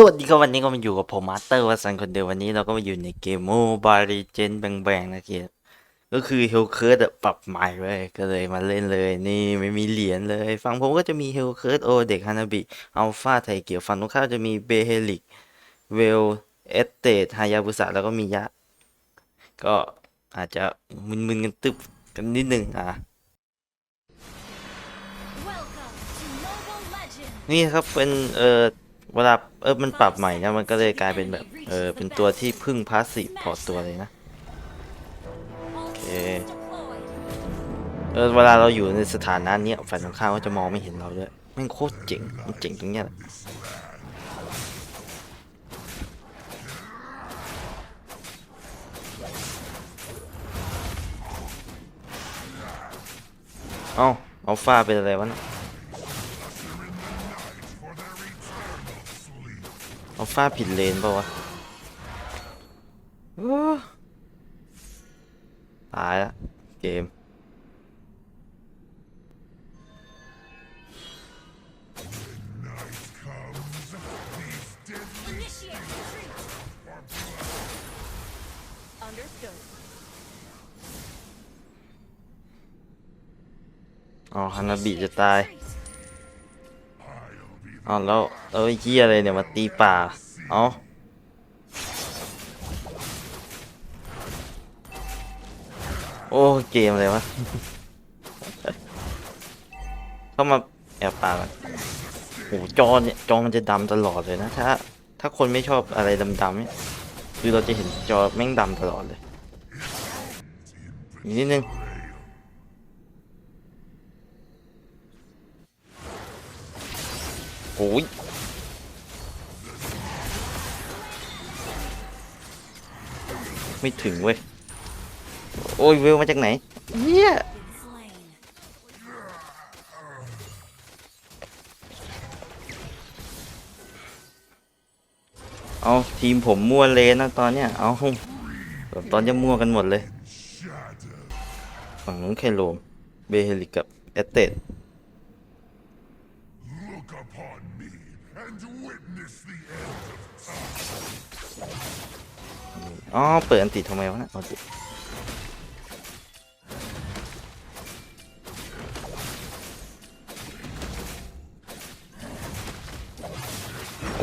สวัสดีครับวันนี้ก็มาอยู่กับผมมาสเตอร์วัสันคนเดียววันนี้เราก็มาอยู่ในเกมโมบายลีเจนแบงๆนะครับก็คือเฮลเคิร์ดปรับใหม่ไว้ยก็เลยมาเล่นเลยนี่ไม่มีเหรียญเลยฝั่งผมก็จะมีเฮลเคิร์ดโอเด็กฮานาบิอัลฟาไทเกียวฝั่งตรงข้ามจะมีเบเฮลิกเวลเอสเตดฮายาบุสะแล้วก็มียะ ก็อาจจะมึนๆกันตึบกันนิดนึงอะ Welcome to Mobile Legends! นี่ครับเป็นเออ เวลาเออมันปรับใหม่นะมันก็เลยกลายเป็นแบบเออเป็นตัวที่พึ่งพาสซีฟพอตัวเลยนะ All systems deployed. เออเวลาเราอยู่ในสถานะเนี้ยฝ่ายตรงข้ามก็จะมองไม่เห็นเราด้วยแม่งโคตรเจ๋งมันเจ๋งตรงเนี้ยแหละเอ้าอัลฟาเป็นอะไรวะเนี่ย อัลฟาผิดเลนเปล่าวะโอ้ตายละเกม Initiate retreat! Understood. อ๋อฮานาบิจะตาย อ๋อแล้วแล้วไอ้เหี้ยอะไรเนี่ยมาตีป่า เอ๋อโอ้เกมอะไรวะ เข้ามาแอบป่ากันโอ้จอเนี่ยจอมันจะดำตลอดเลยนะ ถ้า ถ้าคนไม่ชอบอะไรดำๆเนี่ยคือเราจะเห็นจอแม่งดำตลอดเลยนิดนึง โอ้ยไม่ถึงเว้ย โอ้ยเวลมาจากไหนเฮียเอาทีมผมมั่วเลยนะตอนเนี้ย เอาแบบตอนจะมั่วกันหมดเลย ฝั่งนู้นแค่โลม เบเฮลิกกับเอสเตด อ๋อ เปิดอันติดทำไมวะนะเอาดิ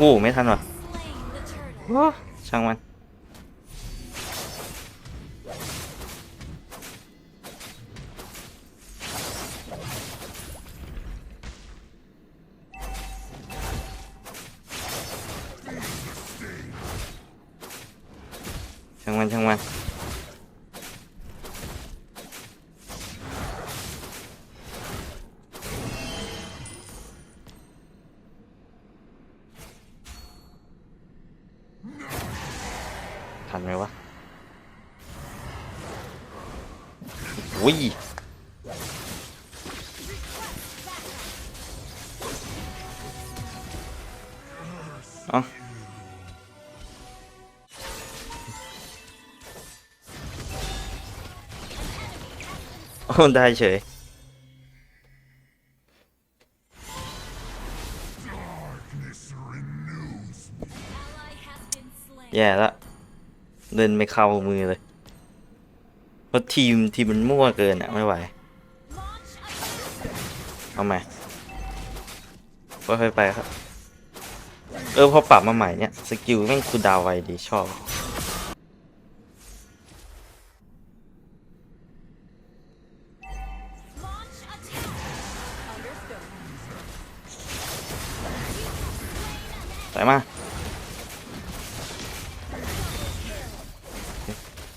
กู้ไม่ทันว่ะ Slain the turtle. โอ้ช่างมัน ช่างมันช่างมันทันไหมวะอุ้ยอ้าโอ้ ได้เฉย แย่ละเดินไม่เข้ามือเลย เพราะทีมทีมมันมั่วเกินอะไม่ไหว เอาใหม่ค่อยๆไปครับ เออพอปรับมาใหม่เนี่ย สกิลแม่งคูดาวไวดีชอบ ใส่มาก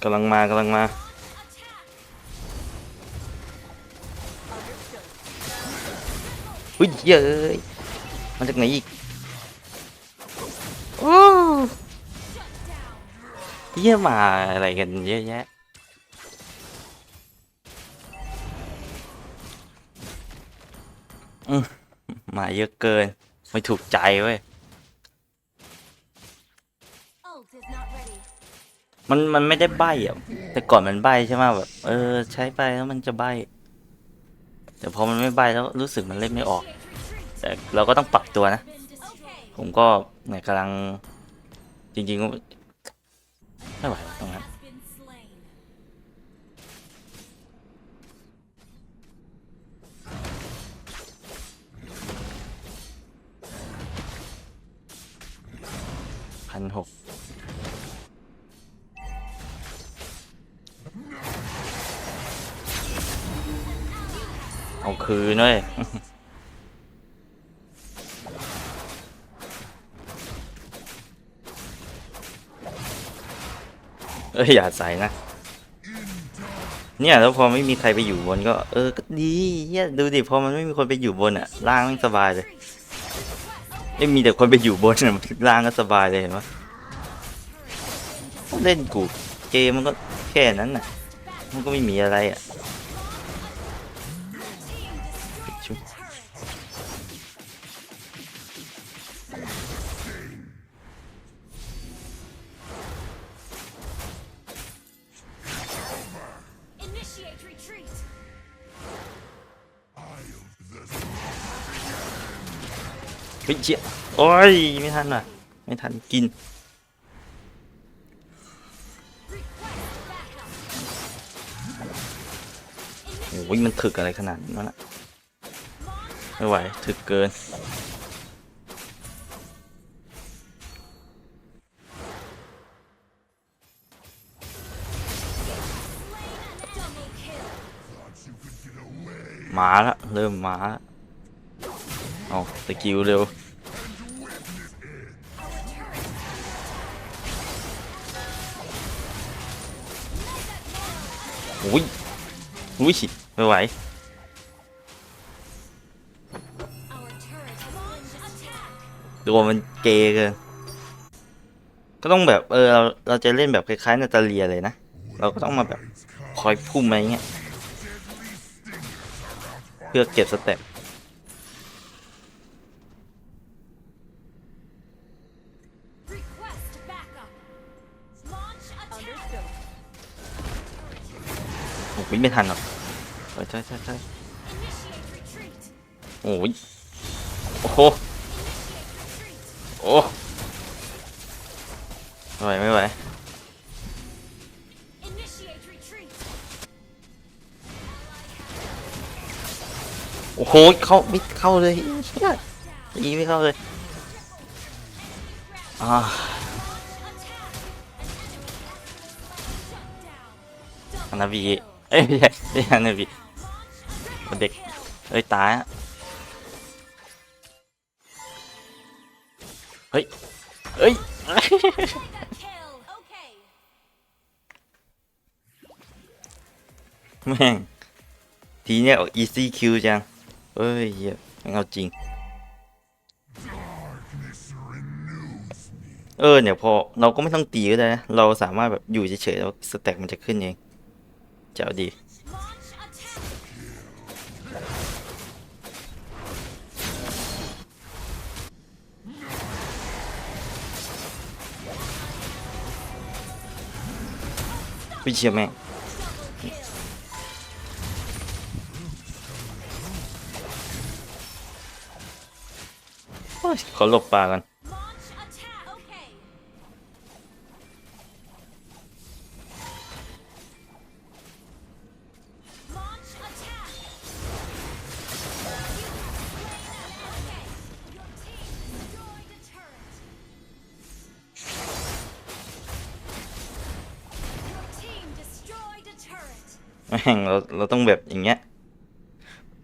กำลังมากำลังมา Attack. Understood. อุ้ยเย้ยมาจากไหนอีกโอ้ Shut down. เยี่ยมาอะไรกันเยอะแยะอืมมาเยอะเกิน ไม่ถูกใจเว้ย มันมันไม่ได้ใบอะ แต่ก่อนมันใบใช่ไหมแบบ เออ ใช้ไปแล้วมันจะใบ แต่พอมันไม่ใบแล้วรู้สึกมันเล่นไม่ออก แต่เราก็ต้องปรับตัวนะ ผมก็เนี่ยกำลังจริงๆก็ไม่ไหวตรงนั้น เอาคืนเลยเอ้ยอย่าใส่นะ เนี่ยแล้วพอไม่มีใครไปอยู่บนก็ เออก็ดีเฮียดูดิพอมันไม่มีคนไปอยู่บนอะล่างมันสบายเลยไม่มีแต่คนไปอยู่บนอะล่างก็สบายเลยเห็นปะเล่นกูเกมมันก็แค่นั้นน่ะ มันก็ไม่มีอะไรอะ เฮ้ยเจี๊ยโอ้ย ไม่ทันว่ะ ไม่ทันกิน โอ้ยมันถึกอะไรขนาดนั้นน่ะ ไม่ไหว ถึกเกิน มาละเริ่มมาเอาสกิลเร็วอุ้ยอุ้ยไม่ไหวตัวมันเกย์เกินก็ต้องแบบเออเราเราจะเล่นแบบคล้ายๆนาตาเลียเลยนะ เราก็ต้องมาแบบคอยพุ่มอะไรเงี้ย เพื่อเก็บสเต็ป Request backup. Launch attack. Understood. โอ้ยไม่ทันหรอกเออใช่ใช่ใช่ Initiate retreat. โอ้ยโอ้โห Initiate retreat. โอ้ไม่ไหวไม่ไหว โอ้โหเข้าไม่เข้าเลยเหี้ยยิงไม่เข้าเลยอ่า Attack. ฮานาบีเอ้ยไม่ใช่ไม่ใช่ฮานาบีเด็กเอ้ยตายอะเฮ้ยเฮ้ยแม่งทีเนี้ยออก easy kill จัง เอ้ยเหี้ยม่งเอาจริง เออเนี่ยพอเราก็ไม่ต้องตีก็ได้นะเราสามารถแบบอยู่เฉยๆแล้วสแต็กมันจะขึ้นเองเจ๋วดี Launch attack. วิเชียร์แม่ง อ้ยขอหลบปลากัน Launch attack. Okay. Launch attack. You have slain an enemy. Your team destroyed a turret. Your team destroyed a turret. แม่งเราเราต้องแบบอย่างเงี้ย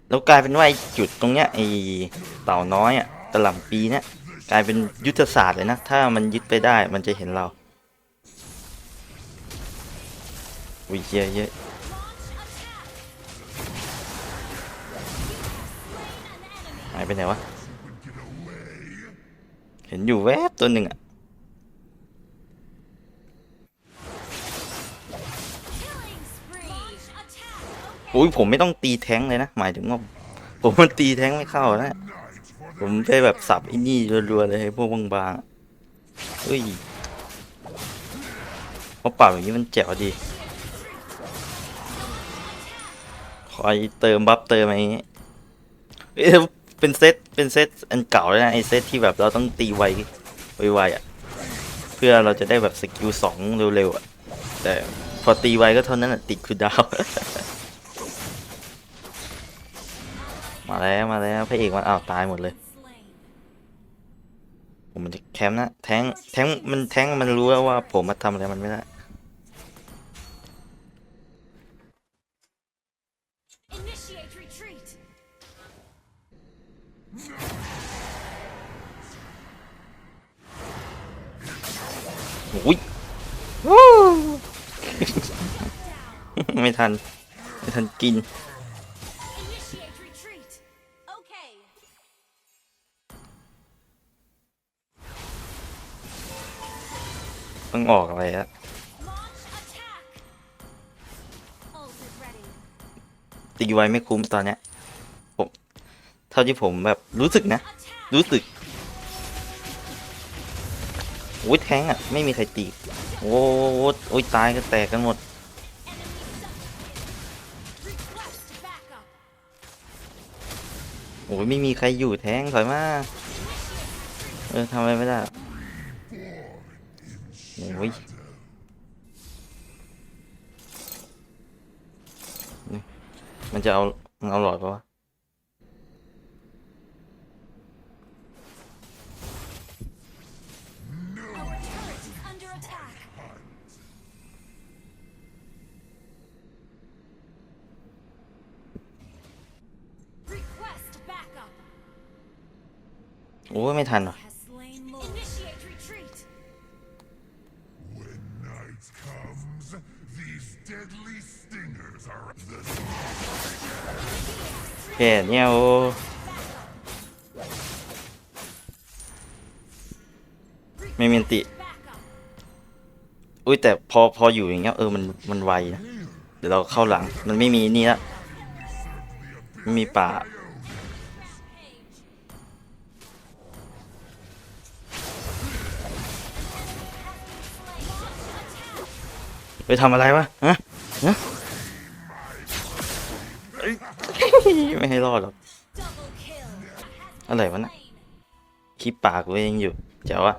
แล้วกลายเป็นว่าไอ้จุดตรงเนี้ยไอ้เต่าน้อยอะ กระหล่ำปีเนี้ยกลายเป็นยุทธศาสตร์เลยนะ ถ้ามันยึดไปได้มันจะเห็นเราวิเยอะเยอะหายไปไหนวะ เห็นอยู่แวบตัวหนึ่งอะอุ้ยผมไม่ต้องตีแท้งเลยนะ หมายถึงว่าผมมันตีแท้งไม่เข้านะ ผมไปแบบสับไอ้นี่รัวๆเลยไอ้พวกบางๆอะเฮ้ยเพราะปรับอย่างนี้มันแจ๋วดี คอยเติมบัฟเติมอะไรอย่างงี้เอ้ยเป็นเซตเป็นเซตอันเก่าเลยนะไอเซตที่แบบเราต้องตีไวไวๆอะ เพื่อเราจะได้แบบสกิลสองเร็วๆอะ แต่พอตีไวก็เท่านั้นอะ ติดคือดาว มาแล้วมาแล้วพระเอกมันอ้าวตายหมดเลย ผมมันจะแคมป์นะแทงแทงมันแทงมันรู้แล้วว่า ผมมาทำอะไรมันไม่ได้อุ้ยวู้ไม่ทัน ไม่ทันกิน ต้องออกอะไรอะตีไวไม่คุ้มตอนเนี้ยผมเท่าที่ผมแบบรู้สึกนะ รู้สึกโอ้ยแทงอะ ไม่มีใครตี โอ้โหโอ้ยตายก็แตกกันหมด โอ้ยไม่มีใครอยู่แทงถอยมา เออทำอะไรไม่ได้ โอ้ยนี่มันจะเอามันเอาหลอดปะวะ Our turret is under attack. Request backup. โอ้ยไม่ทันว่ะ Has comes, these deadly stingers are the แค่เนี้ยโอ้ไม่มีนติ อุ้ยแต่พอพออยู่อย่างเงี้ยเออมันมันไวนะ เดี๋ยวเราเข้าหลังมันไม่มีนี่ละไม่มีป่า ไปทำอะไรวะฮะฮะเอ้ยไม่ให้รอดหรอก Double kill. อะไรวะน่ะคลิปปากเว้ยยังอยู่เจ๋วอะ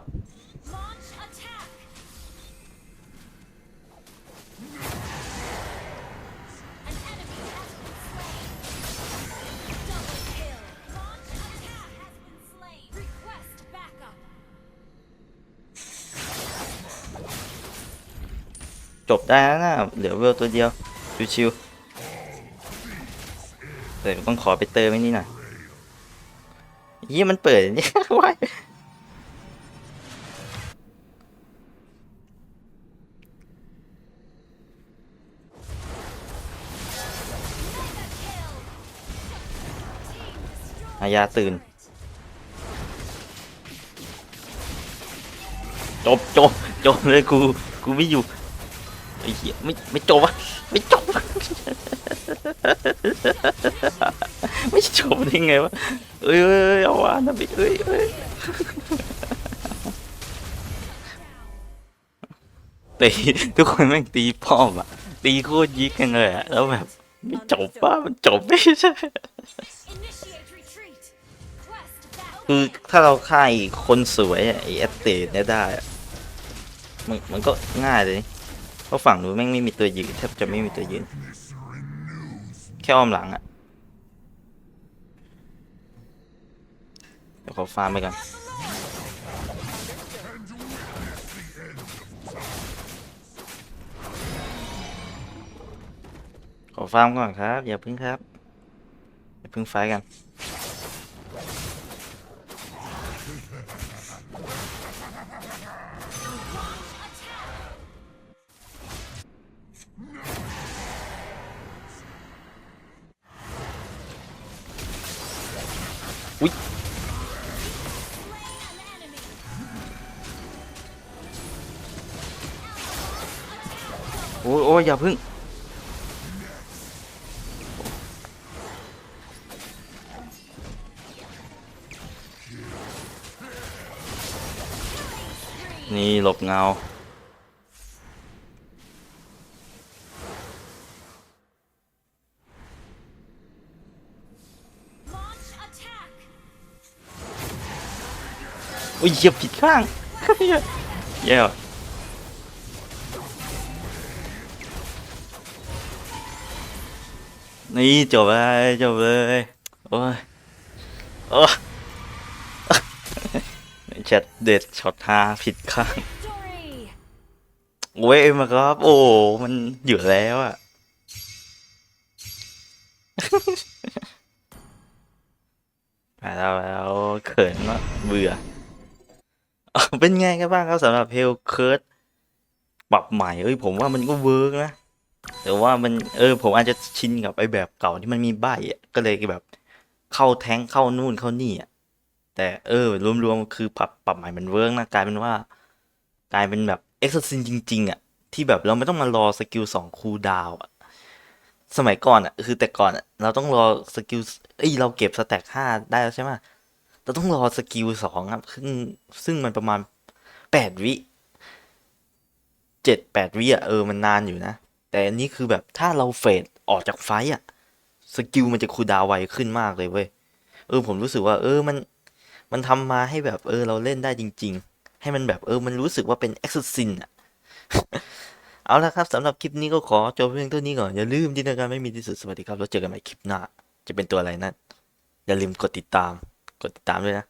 จบได้แล้วนะเหลือเวลตัวเดียวชิวๆแต่ต้องขอไปเติมไอ้นี่หน่อยยี่มันเปิดอย่างนี่ไว้อายาตื่น จบจบจบเลยกู กูไม่อยู่ ไอ้เหี้ยไม่ไม่จบวะไม่จบวะไม่จบได้ไงวะเอ้ยเอ้ยเอ้าวะนะบิเอ้ยเอ้ยตีทุกคนแม่งตีป้อมอะตีโคตรยิกกันเลยอะแล้วแบบไม่จบป้ามันจบไม่ใช่คือถ้าเราฆ่าอีกคนสวยไอแอตเตเนี่ยได้มันมันก็ง่ายเลย เพราะฝั่งนู้นแม่งไม่มีตัวยืนแทบจะไม่มีตัวยืน แค่อ้อมหลังอะเดี๋ยวขอฟาร์มไปก่อนขอฟาร์มก่อนครับ อย่าพึ่งครับ อย่าพึ่งไฟกัน อุ้ยโอ้ยโอ้ยอย่าพึ่งนี่หลบเงา อุ้ยเหยียบผิดข้าง Quest แย่ว่ะนี่จบเลยจบเลยโอ้ยโอ้ยจัดเด็ดช็อตฮาผิดข้าง Victory! โอ้ยมาครับ โอ้มันอยู่แล้วอะไปแล้วไปแล้วเขินมากเบื่อ เป็นไงกันบ้างครับสำหรับเฮลเคิร์ดปรับใหม่เอ้ยผมว่ามันก็เวิร์กนะ แต่ว่ามันเออผมอาจจะชินกับไอ้แบบเก่าที่มันมีใบอะก็เลยแบบเข้าแท้งเข้านู่นเข้านี่อะแต่เออ รวมๆคือปรับปรับใหม่มันเวิร์กนะกลายเป็นว่า กลายเป็นแบบเอ็กซ์ซินจริง ๆ อะ ที่แบบเราไม่ต้องมารอสกิลสองคูดาวอะสมัยก่อนอะคือแต่ก่อนอะเราต้องรอสกิลเอ้ยเราเก็บสแต็กห้าได้แล้วใช่ไหม เราต้องรอสกิลสองครับ ซึ่งซึ่งมันประมาณแปดวิเจ็ดแปดวิอะเออมันนานอยู่นะ แต่อันนี้คือแบบถ้าเราเฟดออกจากไฟอะสกิลมันจะคูดาวไวขึ้นมากเลยเว้ยเออผมรู้สึกว่า เออมันมันทำมาให้แบบเออเราเล่นได้จริง ๆ ให้มันแบบเออมันรู้สึกว่าเป็น e x o s i n อะเอาละครับสำหรับคลิปนี้ก็ขอจบเพียงเท่านี้ก่อน อย่าลืมจินตนาการไม่มีที่สุดสวัสดีครับ แล้วเจอกันใหม่คลิปหน้า จะเป็นตัวอะไรนั้น อย่าลืมกดติดตาม กดติดตามด้วยนะ